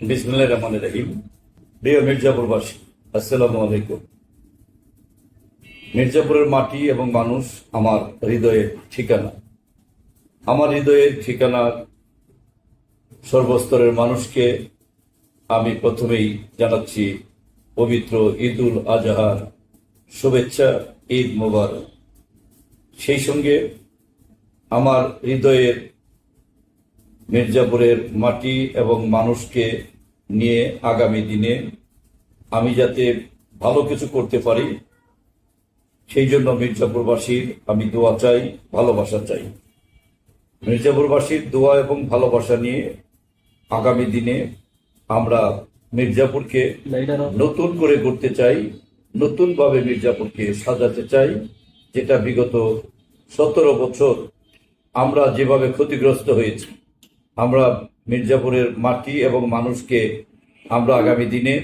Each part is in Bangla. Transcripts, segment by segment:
বিসমুল্লাহ রহমান রহিম। প্রিয় মির্জাপুরবাসী, আসসালামু আলাইকুম। মির্জাপুরের মাটি এবং মানুষ আমার হৃদয়ের ঠিকানা। আমার হৃদয়ের ঠিকানার সর্বস্তরের মানুষকে আমি প্রথমেই জানাচ্ছি পবিত্র ঈদুল আজহার শুভেচ্ছা, ঈদ মোবারক। সেই সঙ্গে আমার হৃদয়ের মির্জাপুরের মাটি এবং মানুষকে নিয়ে আগামী দিনে আমি যাতে ভালো কিছু করতে পারি, সেই জন্য মির্জাপুরবাসীর আমি দোয়া চাই, ভালোবাসা চাই। মির্জাপুরবাসীর দোয়া এবং ভালোবাসা নিয়ে আগামী দিনে আমরা মির্জাপুরকে নতুন করে করতে চাই, নতুনভাবে মির্জাপুরকে সাজাতে চাই, যেটা বিগত সতেরো বছর আমরা যেভাবে ক্ষতিগ্রস্ত হয়েছি। আমরা মির্জাপুরের মাটি এবং মানুষকে আমরা আগামী দিনে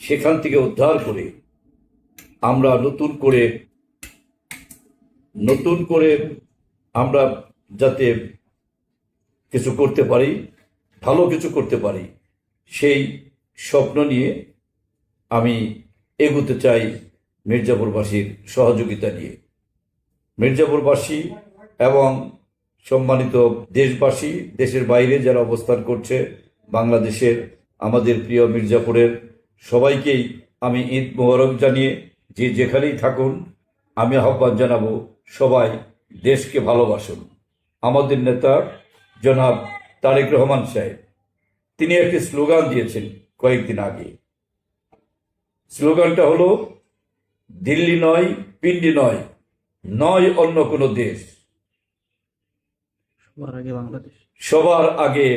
সেখান থেকে উদ্ধার করে আমরা নতুন করে নতুন করে আমরা যাতে কিছু করতে পারি, ভালো কিছু করতে পারি, সেই স্বপ্ন নিয়ে আমি এগোতে চাই মির্জাপুরবাসীর সহযোগিতা নিয়ে। মির্জাপুরবাসী এবং সম্মানিত দেশবাসী, দেশের বাইরে যারা অবস্থান করছে, বাংলাদেশের আমাদের প্রিয় মির্জাপুরের সবাইকেই আমি ঈদ মোবারক জানিয়ে যে যেখানেই থাকুন, আমি আহ্বান জানাব সবাই দেশকে ভালোবাসুন। আমাদের নেতা জনাব তারেক রহমান সাহেব, তিনি একটি স্লোগান দিয়েছেন কয়েকদিন আগে। স্লোগানটা হলো, দিল্লি নয়, পিন্ডি নয় নয় অন্য কোনো দেশ। সবার আগে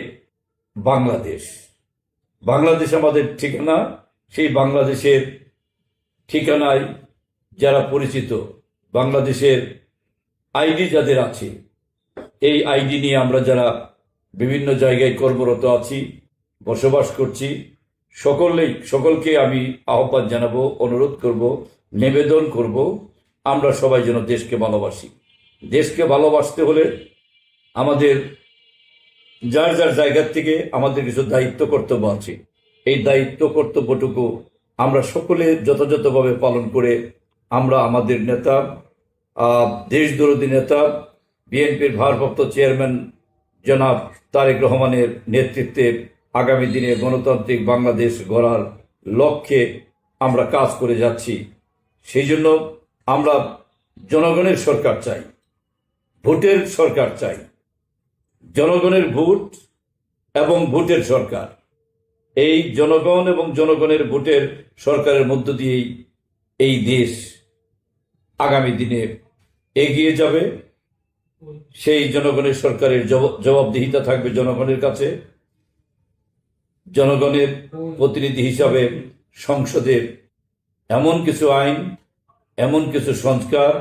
বাংলাদেশ। বাংলাদেশ আমাদের ঠিকানা, সেই বাংলাদেশের ঠিকানায় যারা পরিচিত, বাংলাদেশের আইডি যাদের আছে, এই আইডি নিয়ে আমরা যারা বিভিন্ন জায়গায় কর্মরত আছি, বসবাস করছি, সকলেই, সকলকে আমি আহ্বান জানাব, অনুরোধ করব, নিবেদন করব, আমরা সবাই যেন দেশকে ভালোবাসি। দেশকে ভালোবাসতে হলে আমাদের যার যার জায়গার থেকে আমাদের কিছু দায়িত্ব কর্তব্য আছে, এই দায়িত্ব কর্তব্যটুকু আমরা সকলে যথাযথভাবে পালন করে আমরা আমাদের নেতা দেশদরদী নেতা, বিএনপির ভারপ্রাপ্ত চেয়ারম্যান জনাব তারেক রহমানের নেতৃত্বে আগামী দিনে গণতান্ত্রিক বাংলাদেশ গড়ার লক্ষ্যে আমরা কাজ করে যাচ্ছি। সেই জন্য আমরা জনগণের সরকার চাই, ভোটের সরকার চাই। জনগণের ভোট এবং ভোটের সরকার। এই জনগণ এবং জনগণের ভোটের সরকারের মধ্য দিয়েই এই দেশ আগামী দিনে এগিয়ে যাবে। সেই জনগণের সরকারের জবাবদিহিতা থাকবে জনগণের কাছে। জনগণের প্রতিনিধি হিসাবে সংসদের এমন কিছু আইন, এমন কিছু সংস্কার,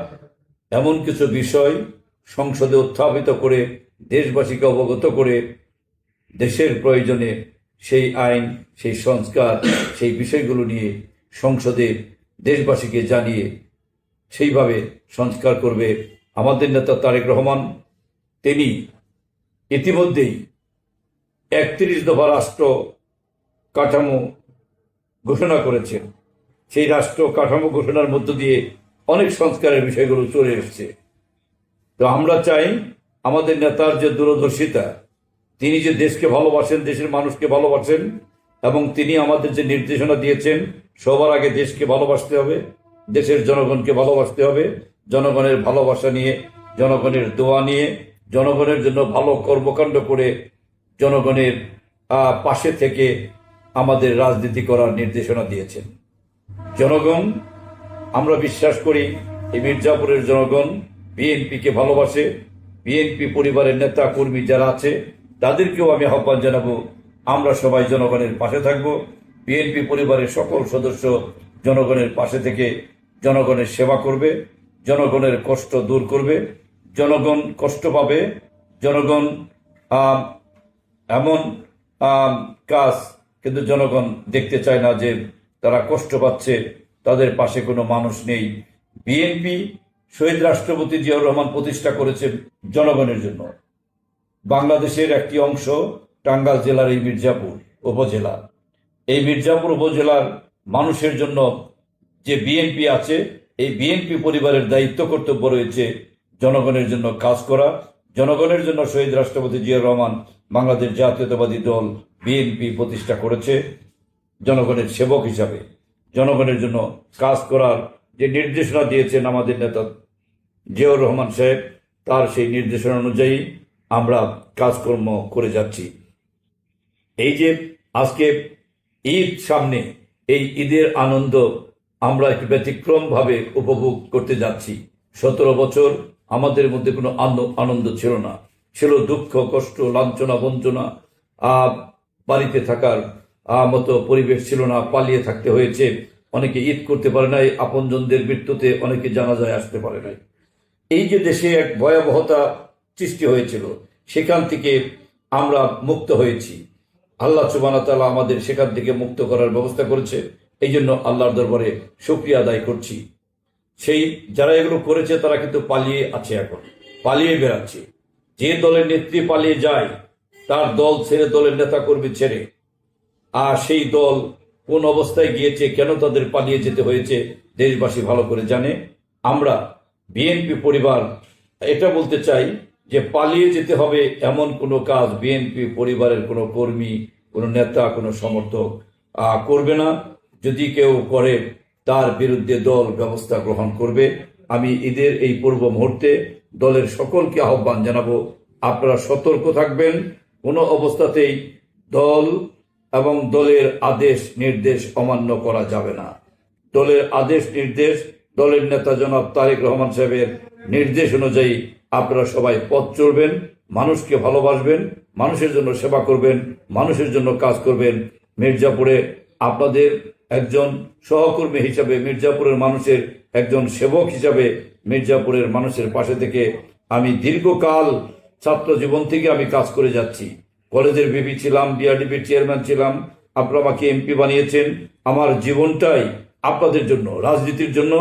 এমন কিছু বিষয় সংসদে উত্থাপিত করে দেশবাসীকে অবগত করে দেশের প্রয়োজনে সেই আইন, সেই সংস্কার, সেই বিষয়গুলো নিয়ে সংসদে দেশবাসীকে জানিয়ে সেইভাবে সংস্কার করবে আমাদের নেতা তারেক রহমান। তিনি ইতিমধ্যেই একত্রিশ দফা রাষ্ট্র কাঠামো ঘোষণা করেছেন। সেই রাষ্ট্র কাঠামো ঘোষণার মধ্য দিয়ে অনেক সংস্কারের বিষয়গুলো চলে এসছে। তো আমরা চাই আমাদের নেতার যে দূরদর্শিতা, তিনি যে দেশকে ভালোবাসেন, দেশের মানুষকে ভালোবাসেন, এবং তিনি আমাদের যে নির্দেশনা দিয়েছেন, সবার আগে দেশকে ভালোবাসতে হবে, দেশের জনগণকে ভালোবাসতে হবে, জনগণের ভালোবাসা নিয়ে, জনগণের দোয়া নিয়ে, জনগণের জন্য ভালো কর্মকাণ্ড করে জনগণের পাশে থেকে আমাদের রাজনীতি করার নির্দেশনা দিয়েছেন। জনগণ, আমরা বিশ্বাস করি, এই মির্জাপুরের জনগণ বিএনপিকে ভালোবাসে বিএনপি পরিবারের নেতা, কর্মী যারা আছে, তাদেরকেও আমি আহ্বান জানাব। আমরা সবাই জনগণের পাশে থাকব। বিএনপি পরিবারের সকল সদস্য জনগণের পাশে থেকে জনগণের সেবা করবে, জনগণের কষ্ট দূর করবে, জনগণ কষ্ট পাবে, জনগণ এমন কাজ কিন্তু জনগণ দেখতে চায় না যে তারা কষ্ট পাচ্ছে, তাদের পাশে কোনো মানুষ নেই। বিএনপি শহীদ রাষ্ট্রপতি জিয়াউর রহমান প্রতিষ্ঠা করেছে জনগণের জন্য। বাংলাদেশের একটি অংশ টাঙ্গাল জেলার এই মির্জাপুর উপজেলা। এই মির্জাপুর উপজেলার মানুষের জন্য যে বিএনপি আছে, এই বিএনপি পরিবারের দায়িত্ব কর্তব্য রয়েছে জনগণের জন্য কাজ করা। জনগণের জন্য শহীদ রাষ্ট্রপতি জিয়া রহমান বাংলাদেশ জাতীয়তাবাদী দল বিএনপি প্রতিষ্ঠা করেছে। জনগণের সেবক হিসাবে জনগণের জন্য কাজ করার যে নির্দেশনা দিয়েছেন আমাদের নেতা জিয়াউর রহমান সাহেব, তার সেই নির্দেশনা অনুযায়ী আমরা কাজকর্ম করে যাচ্ছি। এই যে আজকে ঈদ সামনে, এই ঈদের আনন্দ আমরা একটু ব্যতিক্রমভাবে উপভোগ করতে যাচ্ছি। সতেরো বছর আমাদের মধ্যে কোনো আন- আনন্দ ছিল না। ছিল দুঃখ, কষ্ট, লাঞ্ছনা, বঞ্চনা বাড়িতে থাকার মতো পরিবেশ ছিল না, পালিয়ে থাকতে হয়েছে। অনেকে ঈদ করতে পারে নাই, আপনজনদের মৃত্যুতে অনেকে জানাজায় আসতে পারে নাই। এই যে দেশে এক ভয়াবহতা সৃষ্টি হয়েছিল, সেখান থেকে আমরা মুক্ত হয়েছি। আল্লাহ সুবানা তালা আমাদের সেখান থেকে মুক্ত করার ব্যবস্থা করেছে, এই জন্য আল্লাহর দরবারে শুক্রিয়া আদায় করছি। সেই যারা এগুলো করেছে, তারা কিন্তু পালিয়ে আছে এখন, পালিয়ে বেড়াচ্ছে। যে দলের নেত্রী পালিয়ে যায়, তার দল ছেড়ে দলের নেতা কর্মী ছেড়ে, আর সেই দল কোন অবস্থায় গিয়েছে, কেন তাদের পালিয়ে যেতে হয়েছে, দেশবাসী ভালো করে জানে। আমরা বিএনপি পরিবার, এটা বলতে চাই যে পালিয়ে যেতে হবে এমন কোনো কাজ বিএনপি পরিবারের কোনো কর্মী, কোনো নেতা, কোনো সমর্থক করবে না। যদি কেউ করে, তার বিরুদ্ধে দল ব্যবস্থা গ্রহণ করবে। আমি ঈদের এই পূর্ব মুহূর্তে দলের সকলকে আহ্বান জানাব, আপনারা সতর্ক থাকবেন। কোনো অবস্থাতেই দল এবং দলের আদেশ, নির্দেশ অমান্য করা যাবে না। দলের আদেশ, নির্দেশ, দলের নেতা জনাব তারেক রহমান সাহেবের নির্দেশ অনুযায়ী আপনারা সবাই পথ চলবেন, মানুষকে ভালোবাসবেন, মানুষের জন্য সেবা করবেন, মানুষের জন্য কাজ করবেন। মির্জাপুরে আপনাদের একজন সহকর্মী হিসাবে, মির্জাপুরের মানুষের একজন সেবক হিসাবে মির্জাপুরের মানুষের পাশে থেকে আমি দীর্ঘকাল ছাত্র জীবন থেকে আমি কাজ করে যাচ্ছি। কলেজের বিপি ছিলাম বিআরডিপির চেয়ারম্যান ছিলাম, আপনারা আমাকে এমপি বানিয়েছেন। আমার জীবনটাই আপনাদের জন্য, রাজনীতির জন্য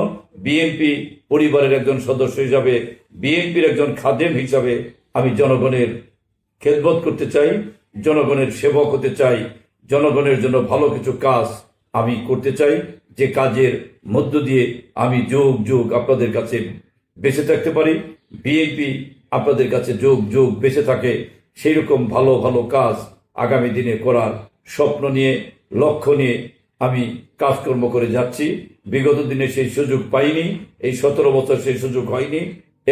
বিএনপি পরিবারের একজন সদস্য হিসাবে বিএনপির একজন খাদেম হিসাবে আমি জনগণের খেদমত করতে চাই, জনগণের সেবক হতে চাই, জনগণের জন্য ভালো কিছু কাজ আমি করতে চাই, যে কাজের মধ্য দিয়ে আমি যোগ যোগ আপনাদের কাছে বেঁচে থাকতে পারি। বিএনপি আপনাদের কাছে যোগ যোগ বেঁচে থাকে সেই রকম ভালো ভালো কাজ আগামী দিনে করার স্বপ্ন নিয়ে, লক্ষ্য নিয়ে আমি কাজকর্ম করে যাচ্ছি। বিগত দিনে সেই সুযোগ পাইনি, এই সতেরো বছর সেই সুযোগ হয়নি।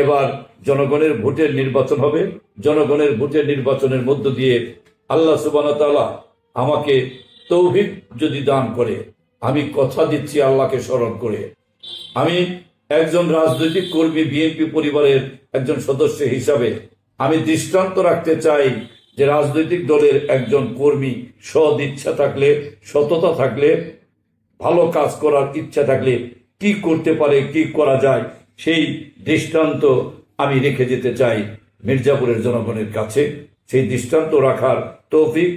এবার জনগণের ভোটের নির্বাচন হবে। জনগণের ভোটের নির্বাচনের মধ্য দিয়ে আল্লাহ সুবান তাআলা আমাকে তৌহিদ যদি দান করে, আমি কথা দিচ্ছি আল্লাহকে স্মরণ করে। আমি একজন রাজনৈতিক কর্মী, বিএনপি পরিবারের একজন সদস্য হিসাবে আমি দৃষ্টান্ত রাখতে চাই যে রাজনৈতিক দলের একজন কর্মী সদ ইচ্ছা থাকলে, সততা থাকলে, ভালো কাজ করার ইচ্ছা থাকলে কি করতে পারে, কি করা যায়, সেই দৃষ্টান্ত আমি রেখে যেতে চাই মির্জাপুরের জনগণের কাছে। সেই দৃষ্টান্ত রাখার তৌফিক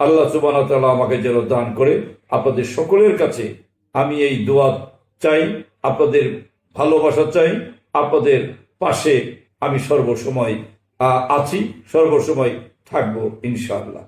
আল্লাহ সুবান আমাকে যেন দান করে। আপনাদের সকলের কাছে আমি এই দোয়া চাই, আপনাদের ভালোবাসা চাই, আপনাদের পাশে আমি সর্বসময় আছি সর্বসময় থাকব ইনশাআল্লাহ।